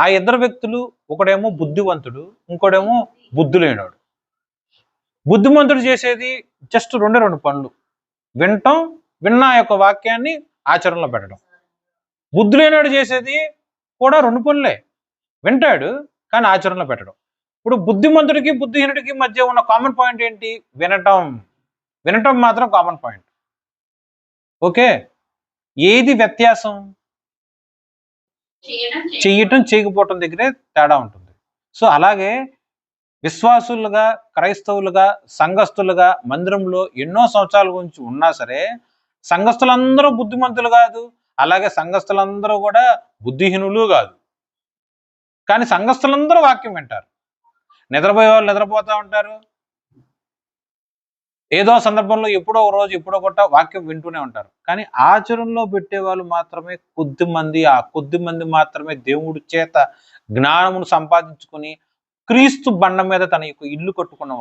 ఆ ఇద్దరు వ్యక్తులు ఒకడేమో బుద్ధివంతుడు ఇంకోడేమో బుద్ధి లేనివాడు బుద్ధిమంతుడు చేసేది జస్ట్ రెండు రెండు పనులు. వినటం విన్న యొక్క వాక్యాన్ని ఆచరణలో పెట్టడం. బుద్ధి లేనివాడు చేసేది కూడా రెండు పనులే. వింటాడు కానీ ఆచరణలో పెట్టడం. ఇప్పుడు బుద్ధిమంతుడికి బుద్ధిహీనుడికి మధ్య ఉన్న కామన్ పాయింట్ ఏంటి? వినటం. వినటం మాత్రం కామన్ పాయింట్ ఓకే? ఏది వ్యత్యాసం? చేయటం చెయ్యటం చేయకపోవటం దగ్గరే తేడా ఉంటుంది. సో అలాగే విశ్వాసులుగా క్రైస్తవులుగా సంఘస్థులుగా మందిరంలో ఎన్నో సంవత్సరాల గురించి ఉన్నా సరే సంఘస్థులందరూ బుద్ధిమంతులు కాదు. అలాగే సంఘస్థులందరూ కూడా బుద్ధిహీనులు కాదు. కానీ సంఘస్థులందరూ వాక్యం వింటారు. నిద్రపోయే వాళ్ళు నిద్రపోతూ ఉంటారు. ఏదో సందర్భంలో ఎప్పుడో ఒక రోజు ఎప్పుడో కొట్ట వాక్యం వింటూనే ఉంటారు. కానీ ఆచరణలో పెట్టే వాళ్ళు మాత్రమే కొద్ది మంది ఆ కొద్ది మంది మాత్రమే దేవుడి చేత జ్ఞానమును సంపాదించుకొని క్రీస్తు బండ మీద తన యొక్క ఇల్లు కట్టుకున్న